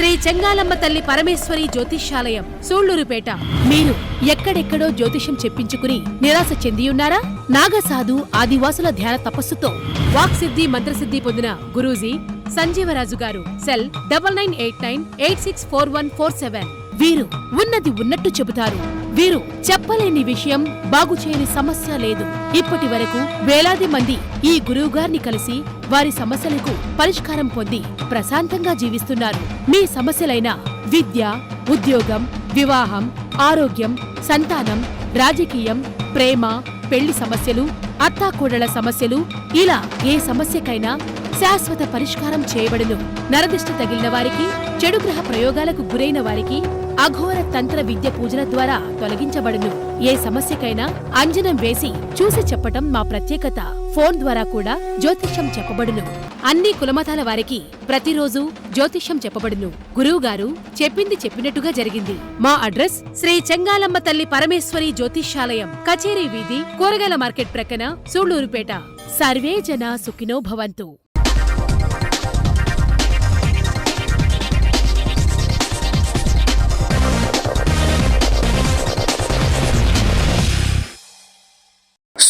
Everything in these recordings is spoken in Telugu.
శ్రీ చెంగాలమ్మ తల్లి పరమేశ్వరి జ్యోతిష్యాలయం సూళ్ళూరుపేట మీరు ఎక్కడెక్కడో జ్యోతిషం చెప్పించుకుని నిరాశ చెందియున్నారా? నాగసాధు ఆదివాసుల ధ్యాన తపస్సుతో వాక్సిద్ధి మంత్రసిద్ధి పొందిన గురూజీ సంజీవరాజు గారు cell double nine eight nine eight six four one four seven. వీరు ఉన్నది ఉన్నట్టు చెబుతారు. వీరు చెప్పలేని విషయం బాగుచేయని సమస్య లేదు. ఇప్పటి వరకు వేలాది మంది ఈ గురువుగారిని కలిసి వారి సమస్యలకు పరిష్కారం పొంది ప్రశాంతంగా జీవిస్తున్నారు. మీ సమస్యలైన విద్య ఉద్యోగం వివాహం ఆరోగ్యం సంతానం రాజకీయం ప్రేమ పెళ్ళి సమస్యలు అత్తాకోడళ్ళ సమస్యలు ఇలా ఏ సమస్యకైనా శాశ్వత పరిష్కారం చేయబడును. నరదిష్ట తగిలిన వారికి చెడు గ్రహ ప్రయోగాలకు గురైన వారికి అఘోర తంత్ర విద్య పూజల ద్వారా తొలగించబడును. ఏ సమస్యకైనా అంజనం వేసి చూసి చెప్పటం మా ప్రత్యేకత. ఫోన్ ద్వారా కూడా జ్యోతిష్యం చెప్పబడును. అన్ని కులమతాల వారికి ప్రతిరోజు జ్యోతిష్యం చెప్పబడును. గురువుగారు చెప్పింది చెప్పినట్టుగా జరిగింది. మా అడ్రస్ శ్రీ చెంగాలమ్మ తల్లి పరమేశ్వరి జ్యోతిష్యాలయం కచేరీ వీధి కూరగాయల మార్కెట్ ప్రక్కన సూళ్ళూరుపేట సర్వే జన సుఖినో భవంతు.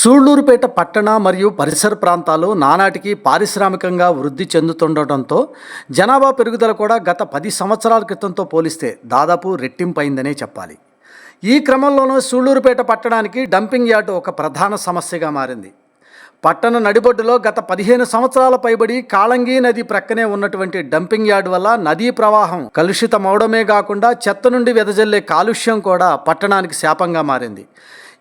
సూళ్ళూరుపేట పట్టణ మరియు పరిసర ప్రాంతాలు నానాటికి పారిశ్రామికంగా వృద్ధి చెందుతుండటంతో జనాభా పెరుగుదల కూడా గత పది సంవత్సరాల క్రితంతో పోలిస్తే దాదాపు రెట్టింపైందనే చెప్పాలి. ఈ క్రమంలోనూ సూళ్ళూరుపేట పట్టణానికి డంపింగ్ యార్డు ఒక ప్రధాన సమస్యగా మారింది. పట్టణ నడిబొడ్డులో గత పదిహేను సంవత్సరాల పైబడి కాళంగి నది ప్రక్కనే ఉన్నటువంటి డంపింగ్ యార్డ్ వల్ల నదీ ప్రవాహం కలుషితమవడమే కాకుండా చెత్త నుండి వెదజల్లే కాలుష్యం కూడా పట్టణానికి శాపంగా మారింది.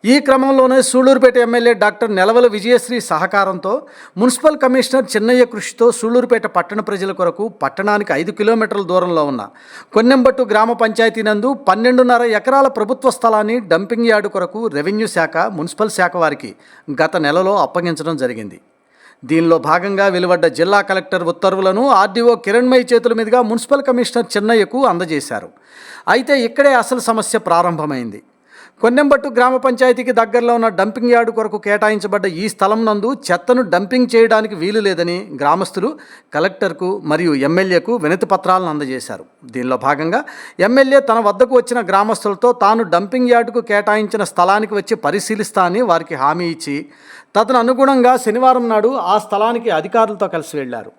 ఈ క్రమంలోనే సూళ్ళూరుపేట ఎమ్మెల్యే డాక్టర్ నెలవల విజయశ్రీ సహకారంతో మున్సిపల్ కమిషనర్ చిన్నయ్య కృషితో సూళ్ళూరుపేట పట్టణ ప్రజల కొరకు పట్టణానికి ఐదు కిలోమీటర్ల దూరంలో ఉన్న కొన్నెంబట్టు గ్రామ పంచాయతీ నందు పన్నెండున్నర ఎకరాల ప్రభుత్వ స్థలాన్ని డంపింగ్ యార్డు కొరకు రెవెన్యూ శాఖ మున్సిపల్ శాఖ వారికి గత నెలలో అప్పగించడం జరిగింది. దీనిలో భాగంగా వెలువడ్డ జిల్లా కలెక్టర్ ఉత్తర్వులను ఆర్డీఓ కిరణ్మయి చేతుల మీదుగా మున్సిపల్ కమిషనర్ చిన్నయ్యకు అందజేశారు. అయితే ఇక్కడే అసలు సమస్య ప్రారంభమైంది. కొన్నెంబట్టు గ్రామ పంచాయతీకి దగ్గరలో ఉన్న డంపింగ్ యార్డు కొరకు కేటాయించబడ్డ ఈ స్థలం నందు చెత్తను డంపింగ్ చేయడానికి వీలు లేదని గ్రామస్తులు కలెక్టర్కు మరియు ఎమ్మెల్యేకు వినతి పత్రాలను అందజేశారు. దీనిలో భాగంగా ఎమ్మెల్యే తన వద్దకు వచ్చిన గ్రామస్తులతో తాను డంపింగ్ యార్డుకు కేటాయించిన స్థలానికి వచ్చి పరిశీలిస్తా అని వారికి హామీ ఇచ్చి తదను అనుగుణంగా శనివారం నాడు ఆ స్థలానికి అధికారులతో కలిసి వెళ్ళారు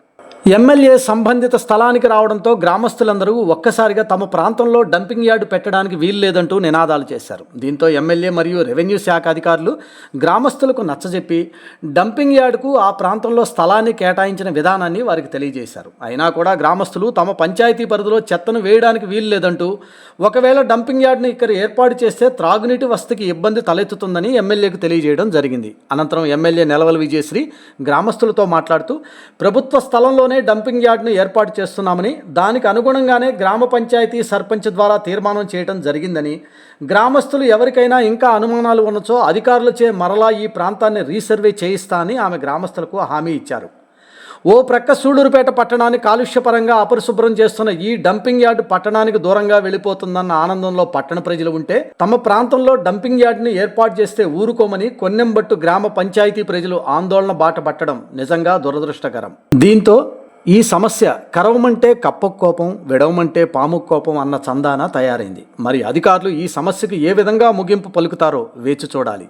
ఎమ్మెల్యే సంబంధిత స్థలానికి రావడంతో గ్రామస్తులందరూ ఒక్కసారిగా తమ ప్రాంతంలో డంపింగ్ యార్డు పెట్టడానికి వీలు లేదంటూ నినాదాలు చేశారు. దీంతో ఎమ్మెల్యే మరియు రెవెన్యూ శాఖ అధికారులు గ్రామస్తులకు నచ్చజెప్పి డంపింగ్ యార్డుకు ఆ ప్రాంతంలో స్థలాన్ని కేటాయించిన విధానాన్ని వారికి తెలియజేశారు. అయినా కూడా గ్రామస్తులు తమ పంచాయతీ పరిధిలో చెత్తను వేయడానికి వీలు లేదంటూ ఒకవేళ డంపింగ్ యార్డ్ని ఇక్కడ ఏర్పాటు చేస్తే త్రాగునీటి వసతికి ఇబ్బంది తలెత్తుతుందని ఎమ్మెల్యేకు తెలియజేయడం జరిగింది. అనంతరం ఎమ్మెల్యే నెలవల విజయశ్రీ గ్రామస్తులతో మాట్లాడుతూ ప్రభుత్వ స్థలంలో స్థలంలోనే డంపింగ్ యార్డ్ను ఏర్పాటు చేస్తున్నామని దానికి అనుగుణంగానే గ్రామ పంచాయతీ సర్పంచ్ ద్వారా తీర్మానం చేయడం జరిగిందని గ్రామస్తులు ఎవరికైనా ఇంకా అనుమానాలు ఉన్నచో అధికారులచే మరలా ఈ ప్రాంతాన్ని రీసర్వే చేయిస్తా అని ఆమె గ్రామస్తులకు హామీ ఇచ్చారు. ఓ ప్రక్క సూళ్ళూరుపేట పట్టణాన్ని కాలుష్యపరంగా అపరిశుభ్రం చేస్తున్న ఈ డంపింగ్ యార్డు పట్టణానికి దూరంగా వెళ్ళిపోతుందన్న ఆనందంలో పట్టణ ప్రజలు ఉంటే తమ ప్రాంతంలో డంపింగ్ యార్డుని ఏర్పాటు చేస్తే ఊరుకోమని కొన్నెంబట్టు గ్రామ పంచాయతీ ప్రజలు ఆందోళన బాట పట్టడం నిజంగా దురదృష్టకరం. దీంతో ఈ సమస్య కరవమంటే కప్పకు కోపం విడవమంటే పాముకు కోపం అన్న చందాన తయారైంది. మరి అధికారులు ఈ సమస్యకు ఏ విధంగా ముగింపు పలుకుతారో వేచి చూడాలి.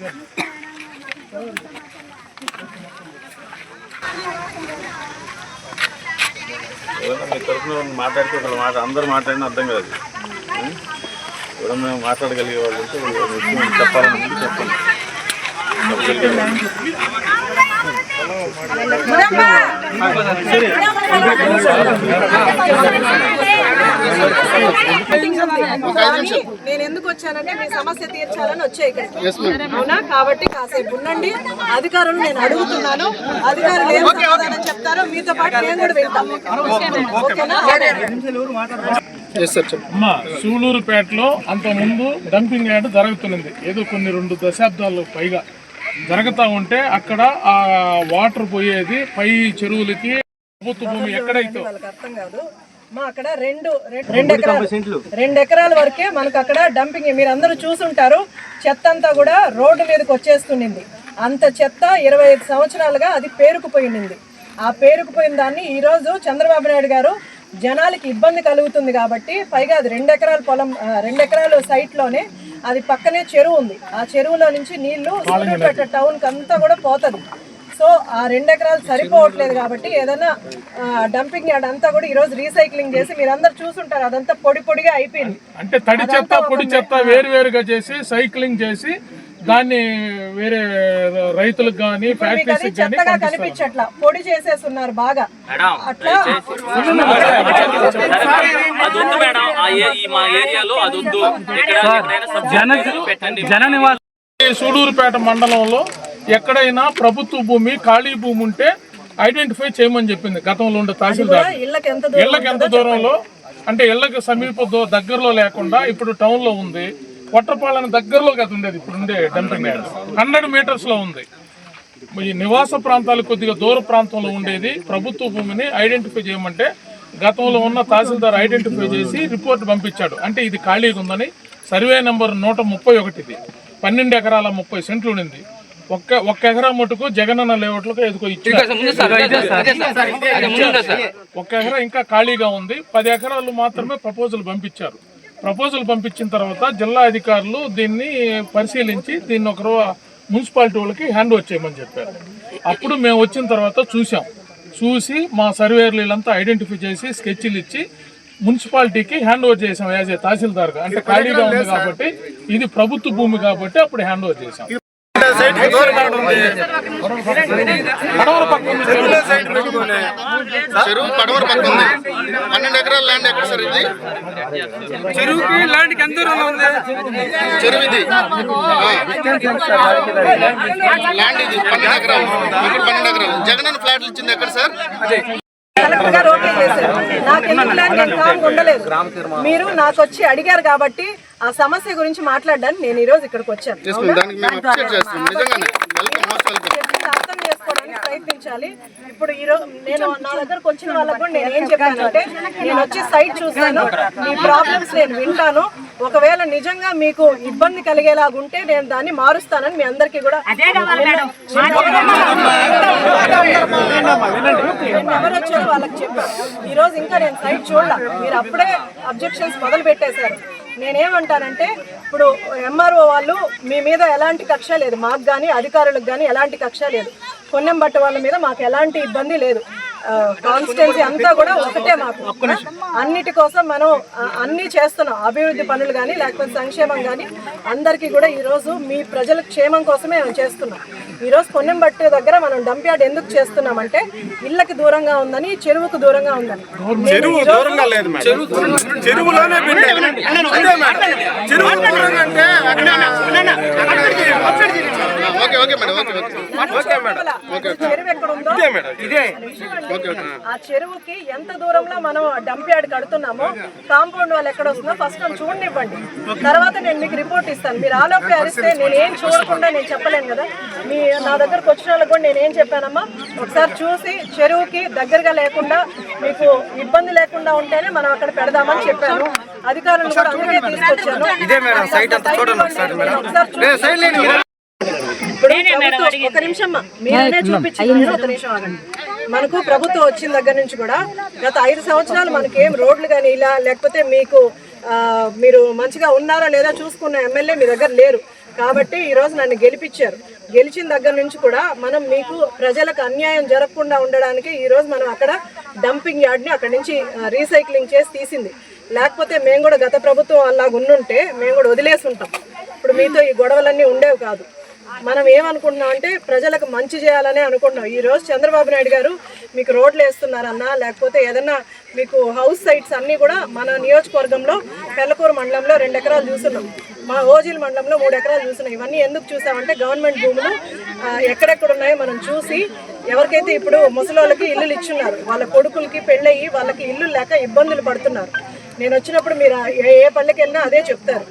ఎవరైనా మీ తరఫున మాట్లాడితే ఒకళ్ళు మాట అందరు మాట్లాడినా అర్థం కాదు. ఎవరన్నా ఎవరైనా మాట్లాడగలిగే వాళ్ళు ఉంటే చెప్పాలని చెప్పండి. నేను ఎందుకు వచ్చానంటే మీ సమస్య తీర్చాలని వచ్చా ఇక్కడ. అవునా? కాబట్టి కాసేపు ఉండండి. అధికారులు నేను అడుగుతున్నాను. అధికారులు ఏం సమాధానం చెప్తారో మీతో పాటు నేను కూడా వింటాను ఓకేనా? అమ్మా సూళూరుపేటలో అంత ముందు డంపింగ్ యార్డ్ జరుగుతున్నది. ఏదో కొన్ని రెండు దశాబ్దాలకు పైగా. జరుగుతూ ఉంటే అక్కడ ఆ వాటర్ పోయేది పై చెరువులకి ప్రభుత్వ భూమి ఎక్కడైతే అర్థం కాదు. మా అక్కడ రెండు రెండు- ఎకరాలు రెండు ఎకరాల వరకే మనకు అక్కడ డంపింగ్ మీరు అందరూ చూసుంటారు చెత్త అంతా కూడా రోడ్డు మీదకి వచ్చేస్తుండింది. అంత చెత్త ఇరవై ఐదు సంవత్సరాలుగా అది పేరుకుపోయింది. ఆ పేరుకుపోయిన దాన్ని ఈ రోజు చంద్రబాబు నాయుడు గారు జనాలకి ఇబ్బంది కలుగుతుంది కాబట్టి పైగా అది రెండు ఎకరాల పొలం రెండు ఎకరాల సైట్లోనే అది పక్కనే చెరువు ఉంది. ఆ చెరువులో నుంచి నీళ్ళు సూర్యాపేట టౌన్ అంతా కూడా పోతుంది. సో ఆ రెండు ఎకరాలు సరిపోవట్లేదు కాబట్టి ఏదైనా డంపింగ్ యార్డ్ అంతా కూడా ఈ రోజు రీసైక్లింగ్ చేసి మీరందరూ చూసుంటారు. అదంతా పొడి పొడిగా అయిపోయింది. అంటే తడి చెత్త పొడి చెత్త వేరు వేరుగా చేసి సైక్లింగ్ చేసి దాన్ని వేరే రైతులకు కానీ ఫ్యాక్టరీస్ కానీ చెత్తగా కనిపించట్లా? పొడి చేసేస్తున్నారు బాగా. అట్లా? సూడూరుపేట మండలంలో ఎక్కడైనా ప్రభుత్వ భూమి ఖాళీ భూమి ఉంటే ఐడెంటిఫై చేయమని చెప్పింది గతంలో ఉండే తహసీల్దార్. ఇళ్ళకి ఎంత దూరంలో? అంటే ఇళ్ళకి సమీప దగ్గరలో లేకుండా ఇప్పుడు టౌన్లో ఉంది. కొట్టపాలెం దగ్గరలో కదా ఉండేది. ఇప్పుడు ఉండే డంపింగ్ యార్డ్ హండ్రెడ్ మీటర్స్లో ఉంది. ఈ నివాస ప్రాంతాలు కొద్దిగా దూర ప్రాంతంలో ఉండేది. ప్రభుత్వ భూమిని ఐడెంటిఫై చేయమంటే గతంలో ఉన్న తహసీల్దార్ ఐడెంటిఫై చేసి రిపోర్ట్ పంపించాడు. అంటే ఇది ఖాళీగా ఉందని. సర్వే నెంబర్ నూట ముప్పై ఒకటిది. పన్నెండు ఎకరాల ముప్పై సెంట్లు ఉండింది. ఒక్క ఒక్క ఎకరా మటుకు జగనన్న లేఅవుట్లకు ఎదుకో ఇచ్చారు ఒక ఎకరా ఇంకా ఖాళీగా ఉంది. పది ఎకరాలు మాత్రమే ప్రపోజల్ పంపించారు. ప్రపోజల్ పంపించిన తర్వాత జిల్లా అధికారులు దీన్ని పరిశీలించి దీన్ని ఒకరు మున్సిపాలిటీ వాళ్ళకి హ్యాండ్ ఓవర్ చేయమని చెప్పారు. అప్పుడు మేము వచ్చిన తర్వాత చూసాం చూసి మా సర్వేర్లు వీళ్ళంతా ఐడెంటిఫై చేసి స్కెచ్లు ఇచ్చి మున్సిపాలిటీకి హ్యాండ్ ఓవర్ చేసాం యాజ్ ఏ తహసీల్దార్గా. అంటే ఖాళీగా ఉంది కాబట్టి ఇది ప్రభుత్వ భూమి కాబట్టి అప్పుడు హ్యాండ్ ఓవర్ చేసాం పడవల పక్క ఉంది. చెరువు. చెరువు పడవర పక్క ఉంది. పన్నెండు ఎకరాల ల్యాండ్ ఎక్కడ సార్ ఇది? చెరువుకి ల్యాండ్కి ఎంత దూరంలో ఉంది? చెరువు ఇది ల్యాండ్ ఇది పన్నెండు ఎకరాలు. పన్నెండు ఎకరాలు. జగనన్న ఫ్లాట్లు ఇచ్చింది ఎక్కడ సార్? కలెక్టర్ గారు ఓకే చేశారు. నాకు ఎందుకు నేను కామ్ ఉండలేదు. మీరు నాకు వచ్చి అడిగారు కాబట్టి ఆ సమస్య గురించి మాట్లాడడానికి నేను ఈ రోజు ఇక్కడికి వచ్చాను. అర్థం చేసుకోవడానికి ప్రయత్నించాలి. ఇప్పుడు ఈ రోజు నేను నా దగ్గరకు వచ్చిన వాళ్ళకు కూడా నేను ఏం చెప్పానంటే నేను వచ్చి సైట్ చూస్తాను మీ ప్రాబ్లమ్స్ నేను వింటాను. ఒకవేళ నిజంగా మీకు ఇబ్బంది కలిగేలాగా ఉంటే నేను దాన్ని మారుస్తానని మీ అందరికీ కూడా నిన్న ఎవరు వచ్చారో వాళ్ళకి చెప్పాను. ఈ రోజు ఇంకా నేను సైట్ చూడాల. మీరు అప్పుడే అబ్జెక్షన్స్ మొదలు పెట్టేశారు. నేనేమంటానంటే ఇప్పుడు ఎంఆర్ఓ వాళ్ళు మీ మీద ఎలాంటి కక్ష లేదు. మాకు కానీ అధికారులకు కానీ ఎలాంటి కక్ష లేదు. కొన్నెం బట్ట వాళ్ళ మీద మాకు ఎలాంటి ఇబ్బంది లేదు. కాన్స్టిట్యున్సీ అంతా కూడా ఒకటే మాకు. అన్నిటి కోసం మనం అన్నీ చేస్తున్నాం. అభివృద్ధి పనులు కానీ లేకపోతే సంక్షేమం కానీ అందరికీ కూడా ఈ రోజు మీ ప్రజల క్షేమం కోసమే మనం చేస్తున్నాం. ఈ రోజు పొన్నెం బట్ట దగ్గర మనం డంప్ యార్డ్ ఎందుకు చేస్తున్నామంటే ఇళ్ళకి దూరంగా ఉందని చెరువుకు దూరంగా ఉందని. చెరువు దూరంగా లేదు చెరువులోనే. చెరువు దూరంగా అంటే okay okay madam okay okay. చెరువు ఎక్కడ ఉందో ఇదే ఆ చెరువుకి ఎంత దూరంలో మనం డంప్ యార్డ్ కడుతున్నామో కాంపౌండ్ వాళ్ళు ఎక్కడ వస్తుందో ఫస్ట్ నన్ను చూడనివ్వండి. తర్వాత నేను మీకు రిపోర్ట్ ఇస్తాను. మీరు ఆలోపే అరిస్తే నేను ఏం చూడకుండా నేను చెప్పలేను కదా. మీ నా దగ్గరకు వచ్చిన వాళ్ళకి కూడా నేను ఏం చెప్పానమ్మా? ఒకసారి చూసి చెరువుకి దగ్గరగా లేకుండా మీకు ఇబ్బంది లేకుండా ఉంటేనే మనం అక్కడ పెడదామని చెప్పాను. అధికారులను కూడా అందుకే తీసుకొచ్చాను. ఇదే మేడం సైట్ అంతా చూడండి ఒకసారి ఒక నిమిషం అమ్మా. మీరనే చూపించింది. ఒక నిమిషం ఆగండి. మనకు ప్రభుత్వం వచ్చిన దగ్గర నుంచి కూడా గత ఐదు సంవత్సరాలు మనకేం రోడ్లు కానీ ఇలా లేకపోతే మీకు మీరు మంచిగా ఉన్నారా లేదా చూసుకున్న ఎమ్మెల్యే మీ దగ్గర లేరు. కాబట్టి ఈరోజు నన్ను గెలిపించారు. గెలిచిన దగ్గర నుంచి కూడా మనం మీకు ప్రజలకు అన్యాయం జరగకుండా ఉండడానికి ఈరోజు మనం అక్కడ డంపింగ్ యార్డ్ని అక్కడ నుంచి రీసైక్లింగ్ చేసి తీసింది. లేకపోతే మేము కూడా గత ప్రభుత్వం అలాగ ఉండుంటే మేము కూడా వదిలేసి ఉంటాం. ఇప్పుడు మీతో ఈ గొడవలన్నీ ఉండేవి కాదు. మనం ఏమనుకుంటున్నాం అంటే ప్రజలకు మంచి చేయాలనే అనుకుంటున్నాం. ఈరోజు చంద్రబాబు నాయుడు గారు మీకు రోడ్లు వేస్తున్నారన్నా లేకపోతే ఏదన్నా మీకు హౌస్ సైట్స్ అన్నీ కూడా మన నియోజకవర్గంలో పెళ్ళకూరు మండలంలో రెండు ఎకరాలు చూస్తున్నాం. మా ఓజిల్ మండలంలో మూడు ఎకరాలు చూస్తున్నాం. ఇవన్నీ ఎందుకు చూసామంటే గవర్నమెంట్ భూములు ఎక్కడెక్కడ ఉన్నాయో మనం చూసి ఎవరికైతే ఇప్పుడు ముసలోళ్ళకి ఇల్లులు ఇచ్చున్నారు వాళ్ళ కొడుకులకి పెళ్ళయి వాళ్ళకి ఇల్లు లేక ఇబ్బందులు పడుతున్నారు. నేను వచ్చినప్పుడు మీరు ఏ ఏ పల్లెకి వెళ్ళినా అదే చెప్తారు.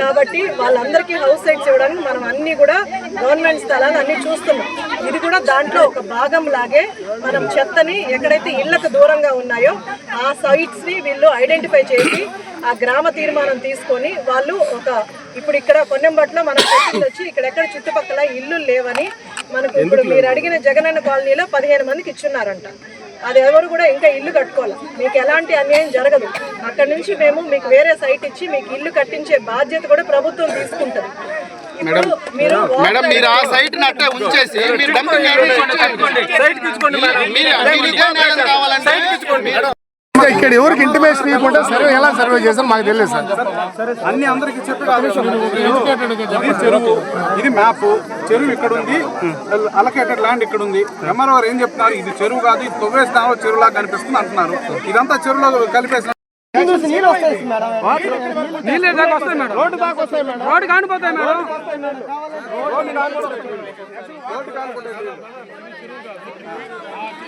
కాబట్టి వాళ్ళందరికీ హౌస్ సైట్స్ ఇవ్వడానికి మనం అన్ని కూడా గవర్నమెంట్ స్థలాలు అన్ని చూస్తున్నాం. ఇది కూడా దాంట్లో ఒక భాగం లాగే మనం చెత్తని ఎక్కడైతే ఇళ్ళకు దూరంగా ఉన్నాయో ఆ సైట్స్ని వీళ్ళు ఐడెంటిఫై చేసి ఆ గ్రామ తీర్మానం తీసుకొని వాళ్ళు ఒక ఇప్పుడు ఇక్కడ కొన్నెంబట్లో మనం వచ్చి ఇక్కడ ఎక్కడ చుట్టుపక్కల ఇల్లు లేవని మనకు ఇప్పుడు మీరు అడిగిన జగనన్న కాలనీలో పదిహేను మందికి ఇచ్చున్నారంట. అది ఎవరు కూడా ఇంకా ఇల్లు కట్టుకోవాలి? మీకు ఎలాంటి అన్యాయం జరగదు. అక్కడ నుంచి మేము మీకు వేరే సైట్ ఇచ్చి మీకు ఇల్లు కట్టించే బాధ్యత కూడా ప్రభుత్వం తీసుకుంటుంది. ఇప్పుడు మీరు మేడం మీరు ఆ సైట్ని అట్టే ఉంచేసి మీరు డంపింగ్ యార్డ్ మీరు మీరు ఇదే న్యాయం కావాలంటే ఇంకా ఇక్కడ ఎవరికి ఇంటిమేషన్ ఇవ్వకుండా సర్వే ఎలా సర్వే చేస్తారో మాకు తెలియదు సార్. అన్ని అందరికి చెరువు. ఇది మ్యాప్ చెరువు ఇక్కడ ఉంది. అలకేటెడ్ ల్యాండ్ ఇక్కడ ఉంది. ఎంఆర్ఓ ఏం చెప్తున్నారు? ఇది చెరువు కాదు ఇది తొవ్వేసినా చెరువులా కనిపిస్తుంది అంటున్నారు. ఇదంతా చెరువులో కలిపేసిన నీళ్ళే దాకా వస్తాయి మేడం. రోడ్డు దాకా వస్తాయి మేడం. Road కానిపోతాయి madam. దాకా వస్తాయి.